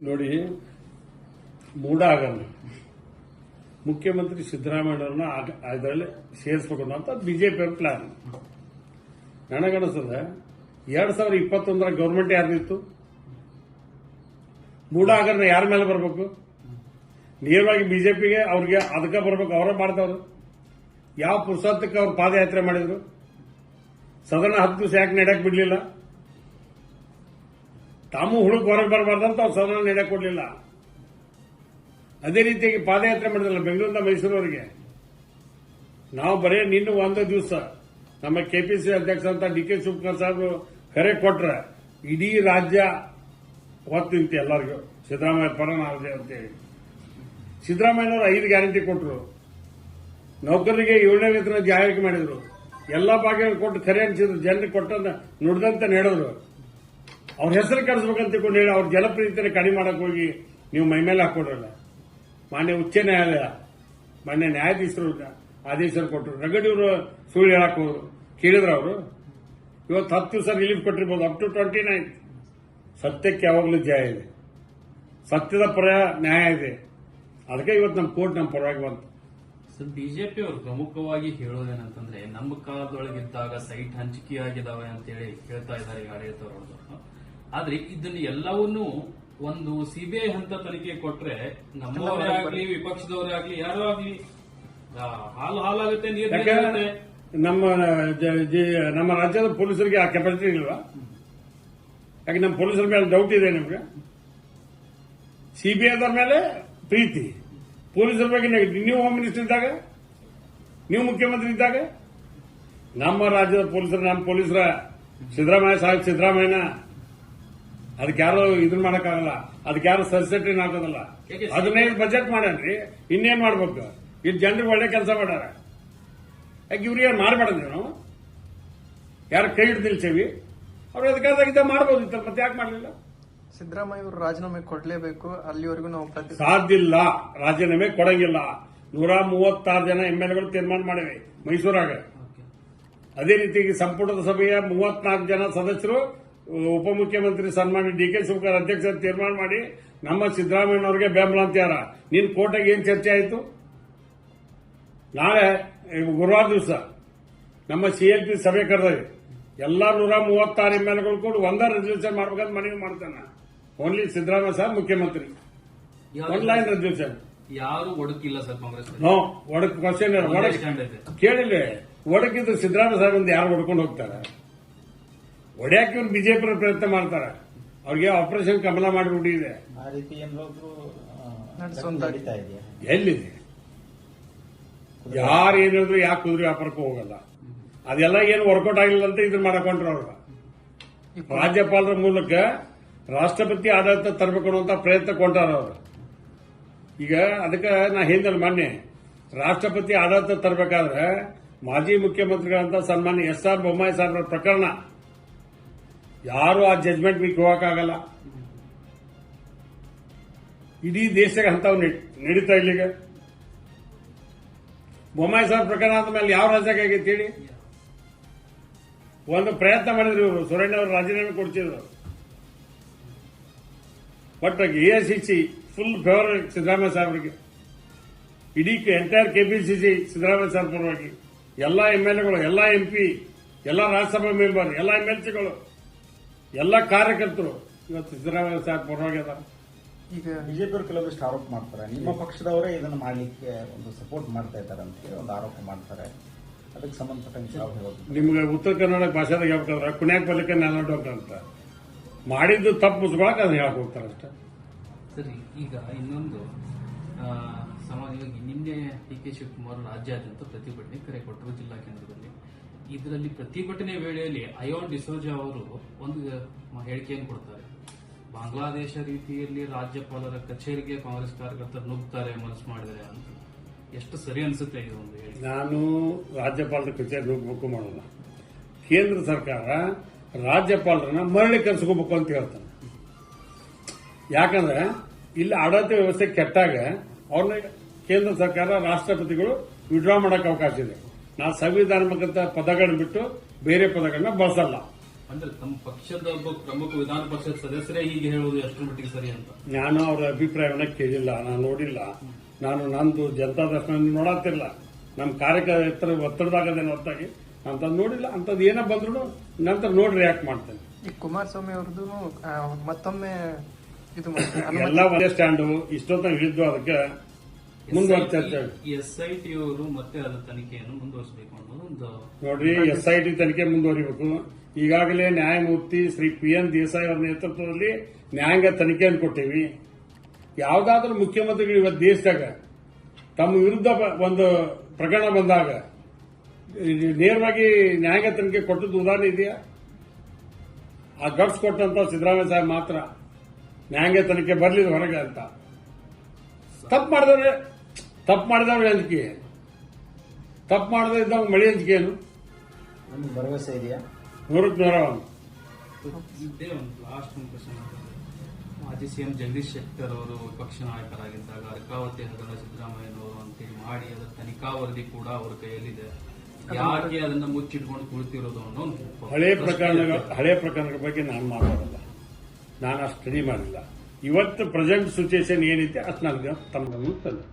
ನೋಡಿ ಮೂಡ ಆಗಲ್ಲ ಮುಖ್ಯಮಂತ್ರಿ ಸಿದ್ದರಾಮಯ್ಯವ್ರನ್ನ ಅದರಲ್ಲಿ ಸೇರಿಸ್ಬೇಕು ಅಂತ ಬಿಜೆಪಿ ಅವ್ರ ಪ್ಲಾನ್ ನನಗನಿಸದ ಎರಡ್ ಸಾವಿರದ ಇಪ್ಪತ್ತೊಂದರ ಗೌರ್ಮೆಂಟ್ ಯಾರ್ದಿತ್ತು ಮೂಡಾಗರ್ನ ಯಾರ ಮೇಲೆ ಬರಬೇಕು? ನೇರವಾಗಿ ಬಿಜೆಪಿಗೆ, ಅವ್ರಿಗೆ ಅದಕ್ಕೆ ಬರಬೇಕು, ಅವರೇ ಮಾಡ್ತಾವ್ರು ಯಾವ ಪುರುಷಾರ್ಥಕ್ಕೆ ಅವ್ರು ಪಾದಯಾತ್ರೆ ಮಾಡಿದ್ರು? ಸದನ ಹತ್ತು ದಿವಸ ಯಾಕೆ ನಡೆಯಕ್ಕೆ ಬಿಡ್ಲಿಲ್ಲ? ತಾವು ಹುಡುಕ್ ಹೊರಗೆ ಬರಬಾರ್ದಂತ ಅವ್ರು ಸದನ ನಡೆ ಕೊಡಲಿಲ್ಲ. ಅದೇ ರೀತಿಯಾಗಿ ಪಾದಯಾತ್ರೆ ಮಾಡಿದ್ರಲ್ಲ ಬೆಂಗಳೂರಿಂದ ಮೈಸೂರವರಿಗೆ. ನಾವು ಬರೀ ನಿನ್ನ ಒಂದು ದಿವಸ ನಮ್ಮ ಕೆಪಿಸಿ ಅಧ್ಯಕ್ಷ ಅಂತ ಡಿ ಕೆ ಶಿವಕುಮಾರ್ ಸಾಹೇಬ್ ಕರೆ ಕೊಟ್ರೆ ಇಡೀ ರಾಜ್ಯ ಒತ್ತು ಎಲ್ಲರಿಗೂ. ಸಿದ್ದರಾಮಯ್ಯ ಪರ ಅಂತ ಅಂತೇಳಿ ಸಿದ್ದರಾಮಯ್ಯನವರು ಐದು ಗ್ಯಾರಂಟಿ ಕೊಟ್ಟರು ನೌಕರರಿಗೆ ಏಳನೇ ವೇತನ ಜಾರಿಗೆ ಮಾಡಿದ್ರು. ಎಲ್ಲಾ ಭಾಗ್ಯ ಕೊಟ್ಟು ಕರೆ ಅನಿಸಿದ್ರು ಜನರಿಗೆ ಕೊಟ್ಟಂತ ನುಡಿದಂತೆ ನಡೆದ್ರು. ಅವ್ರ ಹೆಸರು ಕಳಿಸ್ಬೇಕಂತ ತಿಳ್ಕೊಂಡು ಹೇಳಿ ಅವ್ರ ಜನಪ್ರಿಯತೆಯನ್ನು ಕಡಿಮೆ ಮಾಡಕ್ ಹೋಗಿ ನೀವು ಮೈ ಮೇಲೆ ಹಾಕೊಡ್ರಲ್ಲ ಮಾನ್ಯ ಉಚ್ಚ ನ್ಯಾಯಾಲಯ, ಮಾನ್ಯ ನ್ಯಾಯಾಧೀಶರು ಆದೇಶ ಕೊಟ್ಟರು ರಗಡಿಯವರು ಸುಳ್ಳು ಹೇಳಕ್ ಹೋದ್ರು. ಕೇಳಿದ್ರ ಅವರು? ಇವತ್ತು ಹತ್ತು ದಿವಸ ರಿಲೀಫ್ ಕೊಟ್ಟಿರ್ಬೋದು ಅಪ್ ಟು ಟ್ವೆಂಟಿ ನೈನ್ ಸತ್ಯಕ್ಕೆ ಯಾವಾಗಲೂ ಜಯ ಇದೆ. ಸತ್ಯದ ಪರ ನ್ಯಾಯ ಇದೆ. ಅದಕ್ಕೆ ಇವತ್ತು ನಮ್ಮ ಕೋರ್ಟ್ ನಮ್ಮ ಪರವಾಗಿ ಬಂತು. ಬಿಜೆಪಿ ಅವರು ಪ್ರಮುಖವಾಗಿ ಹೇಳೋದೇನಂತಂದ್ರೆ ನಮ್ಮ ಕಾಲದೊಳಗಿದ್ದಾಗ ಸೈಟ್ ಹಂಚಿಕೆಯಾಗಿದ್ದಾವೆ ಅಂತೇಳಿ ಹೇಳ್ತಾ ಇದ್ದಾರೆ ಆಡಳಿತವರು ಆದ್ರೆ ಇದನ್ನ ಎಲ್ಲವನ್ನೂ ಒಂದು ಸಿಬಿಐ ಹಂತ ತನಿಖೆ ಕೊಟ್ರೆ ನಮ್ಮವರೇ ಆಗ್ಲಿ ವಿಪಕ್ಷದವರೇ ಆಗ್ಲಿ ಯಾರೋ ಆಗ್ಲಿ ಹಾಲು ಹಾಲಾಗುತ್ತೆ ನೀರು ನೀರಾಗುತ್ತೆ. ನಮ್ಮ ನಮ್ಮ ರಾಜ್ಯದ ಪೊಲೀಸರಿಗೆ ಆ ಕೆಪಾಸಿಟಿ ಇಲ್ವಾ? ಯಾಕೆ ನಮ್ಮ ಪೊಲೀಸರ ಮೇಲೆ ಡೌಟ್ ಇದೆ ನಿಮ್ಗೆ? ಸಿಬಿಐದವ್ರ ಮೇಲೆ ಪ್ರೀತಿ. ಪೊಲೀಸರ ಬಗ್ಗೆ ನೀವು ಹೋಮ್ ಮಿನಿಸ್ಟರ್ ಇದ್ದಾಗ? ನೀವು ಮುಖ್ಯಮಂತ್ರಿ ಇದ್ದಾಗ? ನಮ್ಮ ರಾಜ್ಯದ ಪೊಲೀಸರು ನಮ್ಮ ಪೊಲೀಸರ ಸಿದ್ದರಾಮಯ್ಯ ಸಾಹೇಬ್ ಸಿದ್ದರಾಮಯ್ಯನ ಅದಕ್ಕೆ ಯಾರು ಇದನ್ನ ಮಾಡಕ್ಕಾಗಲ್ಲ. ಅದಕ್ಕೆ ಯಾರು ಸಬ್ಸಿಡಿ ಹಾಕೋದಲ್ಲ ಹದಿನೈದು ಬಜೆಟ್ ಮಾಡ್ಯಾನ್ರಿ. ಇನ್ನೇನ್ ಮಾಡ್ಬೇಕು? ಇಲ್ಲಿ ಜನರಿಗೆ ಒಳ್ಳೆ ಕೆಲಸ ಮಾಡ್ಯಾರ. ಯಾಕೆ ಇವ್ರಿಗೆ ಮಾಡ್ಬಾರ್ದು ನಾವು ಯಾರು ಕೈ ಹಿಡ್ದಿಲ್ ನಿಲ್ಸೇವಿ ಅವ್ರು ಅದಕ್ಕಾದಾಗ ಇತ್ತ ಮತ್ತೆ ಯಾಕೆ ಮಾಡಲಿಲ್ಲ? ಸಿದ್ದರಾಮಯ್ಯ ಅವರು ರಾಜೀನಾಮೆ ಕೊಡ್ಲೇಬೇಕು ಅಲ್ಲಿವರೆಗೂ ನಾವು ಪ್ರತಿ ಸಾಧ್ಯ ಇಲ್ಲ. ರಾಜೀನಾಮೆ ಕೊಡಂಗಿಲ್ಲ. ನೂರ ಮೂವತ್ತಾರು ಜನ ಎಂಎಲ್ಎಗಳು ತೀರ್ಮಾನ ಮಾಡಿವೆ. ಮೈಸೂರಾಗ. ಅದೇ ರೀತಿ ಸಂಪುಟದ ಸಭೆಯ ಮೂವತ್ನಾಲ್ಕು ಜನ ಸದಸ್ಯರು ಉಪಮುಖ್ಯಮಂತ್ರಿ ಸನ್ಮಾನ್ಯ ಡಿ ಕೆ ಶಿವಕುಮಾರ್ ಅಧ್ಯಕ್ಷ ತೀರ್ಮಾನ ಮಾಡಿ ನಮ್ಮ ಸಿದ್ದರಾಮಯ್ಯನವರಿಗೆ ಬೆಂಬಲ ಅಂತ್ಯಾರ ನಿನ್ ಕೋಟೆಗೆ ಏನ್ ಚರ್ಚೆ ಆಯಿತು? ನಾಳೆ ಗುರುವಾರ ದಿವಸ ನಮ್ಮ ಸಿಎಲ್ಪಿ ಸಭೆ ಕರೆದವಿ ಎಲ್ಲ ನೂರ ಮೂವತ್ತಾರು ಎಂಎಲ್ಎಗಳು ಕೂಡ ಒಂದ ರೆಸಲ್ಯೂಷನ್ ಮಾಡ್ಬೇಕಂತ ಮನವಿ ಮಾಡ್ತಾನೆ. ಓನ್ಲಿ ಸಿದ್ದರಾಮಯ್ಯ ಸರ್ ಮುಖ್ಯಮಂತ್ರಿ. ಒನ್ ಲೈನ್ ರೆಸಲ್ಯೂಷನ್ ಯಾರು ಒಡಕಿಲ್ಲ ಸರ್ ಕಾಂಗ್ರೆಸ್ ನೋ ಒಡಕ್ ಕ್ವಶನ್ ಕೇಳಿಲ್ಲ ಒಡಕಿದ್ದು ಸಿದ್ದರಾಮಯ್ಯ ಸಾಹೇಬ್ ಒಂದು ಯಾರು ಹೊಡ್ಕೊಂಡು ಹೋಗ್ತಾರೆ? ಒಡ್ಯಾಕೆ ಇವ್ರು ಬಿಜೆಪಿ ಪ್ರಯತ್ನ ಮಾಡ್ತಾರೆ. ಅವ್ರಿಗೆ ಆಪರೇಷನ್ ಕಮಲ ಮಾಡಿಬಿಟ್ಟಿದೆ ಎಲ್ಲಿದೆ? ಯಾರು ಏನು ಹೇಳಿದ್ರು ಯಾಕೆ ಕುದುರೆ ವ್ಯಾಪಾರಕ್ಕೂ ಹೋಗಲ್ಲ? ಅದೆಲ್ಲ ಏನು ವರ್ಕೌಟ್ ಆಗಿಲ್ಲ ಅಂತ ಇದನ್ನ ಮಾಡಕೊಂಡ್ರು ಅವ್ರು. ರಾಜ್ಯಪಾಲರ ಮೂಲಕ ರಾಷ್ಟ್ರಪತಿ ಆಡಳಿತ ತರಬೇಕು ಅನ್ನುವಂತ ಪ್ರಯತ್ನ ಕೊಂಟಾರ ಅವರು. ಈಗ ಅದಕ್ಕೆ ನಾ ಹಿಂದೆ ಮೊನ್ನೆ ರಾಷ್ಟ್ರಪತಿ ಆಡಳಿತ ತರಬೇಕಾದ್ರೆ ಮಾಜಿ ಮುಖ್ಯಮಂತ್ರಿಗಳಂತ ಸನ್ಮಾನ್ಯ ಎಸ್ ಆರ್ ಬೊಮ್ಮಾಯಿ ಸಾಹೇಬ್ರ ಪ್ರಕರಣ ಯಾರು ಆ ಜಜ್ಮೆಂಟ್ ಮೀಕ್ ಹೋಗಕ್ಕಾಗಲ್ಲ. ಇಡೀ ದೇಶಕ್ಕೆ ಅಂತವ್ ನಡೀತಾ ಇಲ್ಲಿಗ ಬೊಮ್ಮಾಯಿ ಸಾಹೇಬ್ ಪ್ರಕರಣ ಆದ್ಮೇಲೆ ಯಾವ ರಾಜ್ಯಕ್ಕೆ ಆಗೈತೆ ಹೇಳಿ? ಒಂದು ಪ್ರಯತ್ನ ಮಾಡಿದ್ರು ಇವರು. ಸುರೇಶ್ ಅವರು ರಾಜೀನಾಮೆ ಕೊಡ್ತಿದ್ರು but AICC full favour Siddaramaiah ಸಾಹೇಬರಿಗೆ. ಇಡೀ ಎಂಟೈರ್ ಕೆಪಿಸಿಸಿ ಸಿದ್ದರಾಮಯ್ಯ ಸಾಹೇಬ್ ಪರವಾಗಿ. ಎಲ್ಲಾ ಎಲ್ಲ ಎಲ್ಲಾ ಎಂಪಿ ಎಲ್ಲಾ ರಾಜ್ಯಸಭಾ ಮೆಂಬರ್ ಎಲ್ಲಾ ಎಂಎಲ್ಸಿಗಳು ಎಲ್ಲಾ ಕಾರ್ಯಕರ್ತರು ಇವತ್ತು ಸಿದ್ದರಾಮಯ್ಯ ಸಾಹೇಬ್ ಪರವಾಗಿದ್ದಾರೆ ಈಗ ಬಿಜೆಪಿಯವರು ಕೆಲವಷ್ಟು ಆರೋಪ ಮಾಡ್ತಾರೆ. ನಿಮ್ಮ ಪಕ್ಷದವರೇ ಇದನ್ನ ಮಾಡಲಿಕ್ಕೆ ಒಂದು ಸಪೋರ್ಟ್ ಮಾಡ್ತಾ ಇದ್ದಾರೆ ಅಂತ ಹೇಳಿ ಒಂದು ಆರೋಪ ಮಾಡ್ತಾರೆ. ಅದಕ್ಕೆ ಸಂಬಂಧಪಟ್ಟಂತೆ ನಿಮಗೆ ಹೇಳೋದು ನಿಮ್ಗೆ ಉತ್ತರ ಕನ್ನಡ ಭಾಷೆದಾಗ ಹೇಳ್ಬೇಕಂದ್ರೆ ಕುಣ್ಯಾಕ್ ಬಲಿಕ ನಾನು ಡಾಕ್ಟರ್ ಅಂತ. ಮಾಡಿದ್ದು ತಪ್ಪು ಮುಚ್ಕೊಳಕ್ ಅದನ್ನ ಹೇಳಕ್ ಹೋಗ್ತಾರೆ ಅಷ್ಟೇ. ಸರಿ ಈಗ ಇನ್ನೊಂದು ಸಮಾಜವಾಗಿ ನಿನ್ನೆ ಡಿ ಕೆ ಶಿವಕುಮಾರ್ ರಾಜ್ಯಾದ್ಯಂತ ಪ್ರತಿಭಟನೆ ಕರೆ ಕೊಟ್ಟರು ಜಿಲ್ಲಾ ಕೇಂದ್ರದಲ್ಲಿ. ಇದರಲ್ಲಿ ಪ್ರತಿಭಟನೆ ವೇಳೆಯಲ್ಲಿ ಅಯೋನ್ ಡಿಸೋಜಾ ಅವರು ಒಂದು ಹೇಳಿಕೆಯನ್ನು ಕೊಡ್ತಾರೆ. ಬಾಂಗ್ಲಾದೇಶ ರೀತಿಯಲ್ಲಿ ರಾಜ್ಯಪಾಲರ ಕಚೇರಿಗೆ ಕಾಂಗ್ರೆಸ್ ಕಾರ್ಯಕರ್ತರು ನುಗ್ತಾರೆ, ಮನಸ್ಸು ಮಾಡಿದರೆ ಅಂತ. ಎಷ್ಟು ಸರಿ ಅನ್ಸುತ್ತೆ ಇದು ಒಂದು ಹೇಳಿ ನಾನು ರಾಜ್ಯಪಾಲರ ಕಚೇರಿ ನುಗ್ಬೇಕು ಮಾಡೋಣ ಕೇಂದ್ರ ಸರ್ಕಾರ ರಾಜ್ಯಪಾಲರನ್ನ ಮರಳಿ ಕರೆಸ್ಕೋಬೇಕು ಅಂತ ಹೇಳ್ತಾನೆ. ಯಾಕಂದ್ರೆ ಇಲ್ಲಿ ಆಡಳಿತ ವ್ಯವಸ್ಥೆ ಕೆಟ್ಟಾಗ ಅವ್ರನ್ನ ಕೇಂದ್ರ ಸರ್ಕಾರ ರಾಷ್ಟ್ರಪತಿಗಳು ವಿಡ್ರಾ ಮಾಡಕ್ ಅವಕಾಶ ಇದೆ. ನಾವು ಸಂವಿಧಾನಾತ್ಮಕ ಪದಗಳನ್ನ ಬಿಟ್ಟು ಬೇರೆ ಪದಗಳನ್ನ ಬಳಸಲ್ಲ. ಅಂದ್ರೆ ತಮ್ಮ ಪಕ್ಷದ ಒಬ್ಬ ಪ್ರಮುಖ ವಿಧಾನ ಪರಿಷತ್ ಸದಸ್ಯರೇ ಹೀಗೆ ಹೇಳುವುದು ಎಷ್ಟು ಮಟ್ಟಿಗೆ ಸರಿ ಅಂತ? ನಾನು ಅವರ ಅಭಿಪ್ರಾಯವನ್ನ ಕೇಳಿಲ್ಲ ನಾನು ನೋಡಿಲ್ಲ. ನಾನು ನಂದು ಜನತಾ ದರ್ಶನ ನೋಡತ್ತಿಲ್ಲ ನಮ್ಮ ಕಾರ್ಯಕರ್ತರ ಒತ್ತಡದಾಗದೇನು ಹೊರತಾಗಿ ಅಂತ ನೋಡಿಲ್ಲ ಅಂತದ್ ಏನೋ ಬಂದ್ರು ನಂತರ ನೋಡಿ ರಿಯಾಕ್ಟ್ ಮಾಡ್ತೇನೆ. ಈ ಕುಮಾರಸ್ವಾಮಿ ಅವ್ರದ್ದು ಮತ್ತೊಮ್ಮೆ ಇದು ಎಲ್ಲ ಒಂದೇ ಸ್ಟ್ಯಾಂಡು ಇಷ್ಟೊತ್ತ ಹಿಡಿದು ಅದಕ್ಕೆ ಎಸ್ ಐ ಟಿ ಅವರು ಮತ್ತೆ ಅದರ ತನಿಖೆಯನ್ನು ಮುಂದುವರಿಸಬೇಕು ಅನ್ನೋದು ಒಂದು ನೋಡ್ರಿ ಎಸ್ ಐ ಟಿ ತನಿಖೆ ಮುಂದುವರಿಬೇಕು. ಈಗಾಗಲೇ ನ್ಯಾಯಮೂರ್ತಿ ಶ್ರೀ ಪಿ ಎನ್ ದೇಸಾಯಿ ಅವರ ನೇತೃತ್ವದಲ್ಲಿ ನ್ಯಾಯಾಂಗ ತನಿಖೆಯನ್ನು ಕೊಟ್ಟೇವಿ. ಯಾವುದಾದ್ರೂ ಮುಖ್ಯಮಂತ್ರಿಗಳು ಇವತ್ತು ದೇಶದಾಗ ತಮ್ಮ ವಿರುದ್ಧ ಒಂದು ಪ್ರಕರಣ ಬಂದಾಗ ನೇರವಾಗಿ ನ್ಯಾಯಾಂಗ ತನಿಖೆ ಕೊಟ್ಟದ್ದು ಉದಾಹರಣೆ ಇದೆಯಾ? ಆ ಗಟ್ಸ್ ಕೊಟ್ಟಂತ ಸಿದ್ದರಾಮಯ್ಯ ಸಾಹೇಬ್ ಮಾತ್ರ ನ್ಯಾಯಾಂಗ ತನಿಖೆ ಬರ್ಲಿಲ್ಲ ಹೊರಗೆ ಅಂತ. ತಪ್ಪು ಮಾಡಿದವ್ರೆ ತಪ್ಪು ಮಾಡಿದವ್ರೆ ಅಂಜಿಕೆ ತಪ್ಪು ಮಾಡದೇ ಇದ್ದವ್ ಮಳಿ ಅಂಜಿಕೆ ಏನು ನಿಮ್ಗೆ ಭರವಸೆ ಇದೆಯಾ? ನೂರಕ್ಕೆ ನೂರ ಒಂದು. ಇದೇ ಒಂದು ಲಾಸ್ಟ್ ಒಂದು ಕ್ವಶನ್ ಮಾಜಿ ಸಿಎಂ ಜಗದೀಶ್ ಶೆಟ್ಟರ್ ಅವರು ವಿಪಕ್ಷ ನಾಯಕರಾಗಿದ್ದಾಗ ಅರ್ಕಾವತಿ ಹಗರಣ ಸಿದ್ದರಾಮಯ್ಯನವರು ಅಂತೇಳಿ ಮಾಡಿ ಅದರ ತನಿಖಾ ವರದಿ ಕೂಡ ಅವ್ರ ಕೈಯಲ್ಲಿದೆ. ಯಾಕೆ ಅದನ್ನ ಮುಚ್ಚಿಟ್ಕೊಂಡು ಕುಳಿತಿರೋದು ಅನ್ನೋ ಒಂದು ಹಳೆ ಪ್ರಕರಣ ಪ್ರಕರಣಗಳ ಹಳೆ ಪ್ರಕರಣಗಳ ಬಗ್ಗೆ ನಾನು ಮಾತಾಡಲ್ಲ. ನಾನು ಅಷ್ಟು ಸ್ಟಡಿ ಮಾಡಿಲ್ಲ. ಇವತ್ತು ಪ್ರೆಸೆಂಟ್ ಸಿಚುಯೇಷನ್ ಏನಿದೆ? ಅಷ್ಟು ನನಗೆ ತಮ್ಮ ತಂದೆ